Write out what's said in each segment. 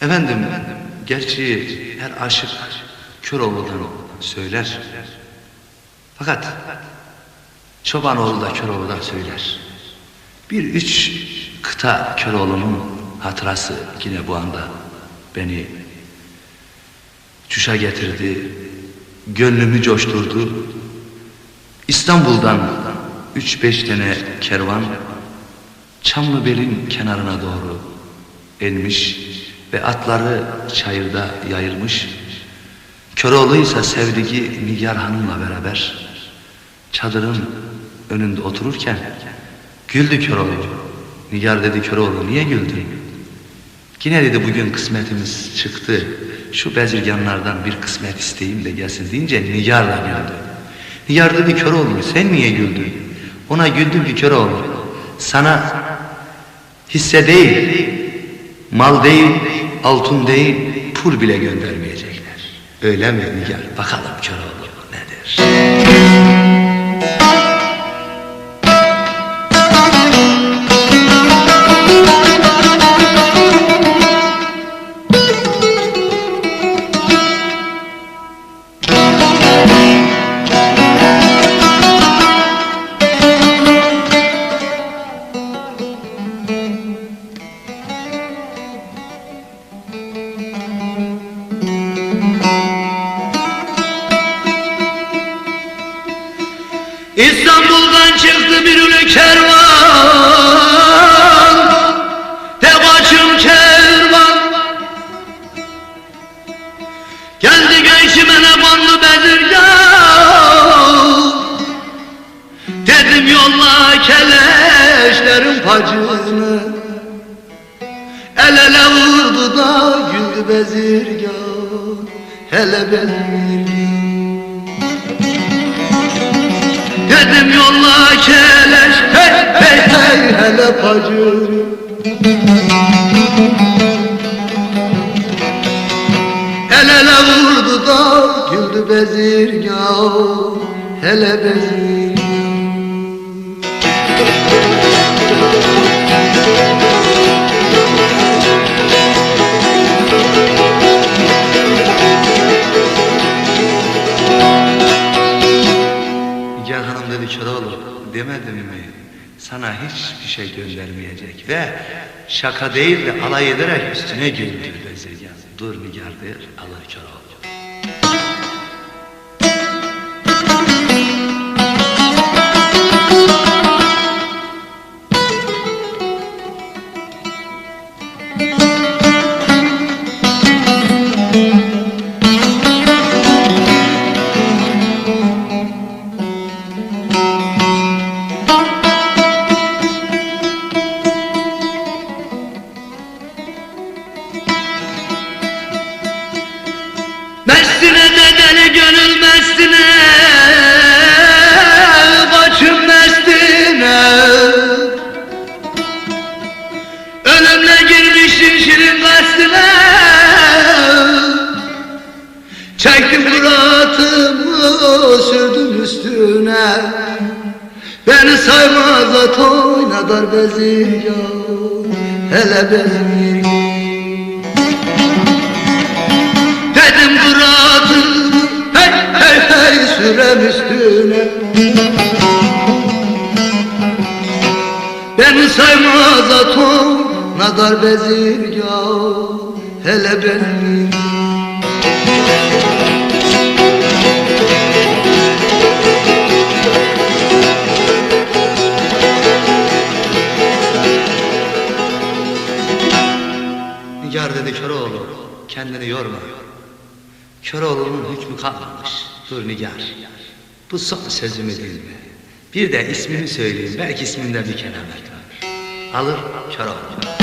Efendim, gerçi her aşık Köroğlu'dan söyler. Fakat Çobanoğlu da Köroğlu'dan söyler. Bir üç kıta Köroğlu'nun hatırası yine bu anda beni cuşa getirdi, gönlümü coşturdu. İstanbul'dan üç beş tane kervan Çamlıbel'in kenarına doğru inmiş ve atları çayırda yayılmış. Köroğlu ise sevdiği Nigar Hanım'la beraber çadırın önünde otururken güldü Köroğlu. Nigar dedi Köroğlu niye güldün? Yine dedi bugün kısmetimiz çıktı. Şu bezirganlardan bir kısmet isteyeyim de gelsin deyince Nigar da güldü. Nigar dedi Köroğlu sen niye güldün? Ona güldüm ki Köroğlu sana hisse değil, mal değil, altın değil, pul bile göndermeyecekler. Öyle mi Nigar? Bakalım Köroğlu nedir? İstanbul'dan çıktı bir ülü kervan. De başım kervan. Geldi göğsüme bandı bezirgan Dedim yolla keleşlerin pacını. El ele vurdu da güldü bezirgan Hele bezirgan Dedim yolla keleş. Hey hey hey. Hele pacı El ele vurdu da güldü bezirgah hele bezirgah demedim mi? Sana hiçbir şey göndermeyecek ve şaka değil de alay ederek üstüne güldü bezirgan. Dur Nigar der alır Köroğlu. Mestine Çektim muratımı sürdüm üstüne. Beni saymaz at oynadar bezirgan Hele bezirgan Dedim duratım hey hey hey sürem üstüne. Beni saymaz atom nadar bezirgah hele beni Nigar dedi Köroğlu kendini yorma. Köroğlu'nun hükmü kalmamış. Dur Nigar. Bu son sözümü dinle. Bir de ismini söyleyeyim. Belki isminde bir keramet var. Alır Köroğlu.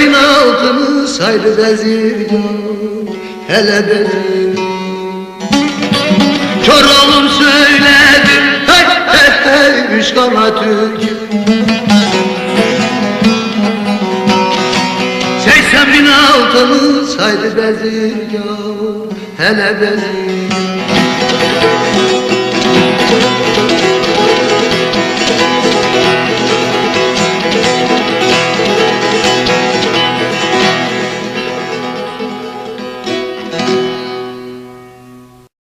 Bin altını saydı bezirgan Hele benim. Kör oğlum söyledi hey hey hey üç kana türkü bin altını saydı bezirgan Hele benim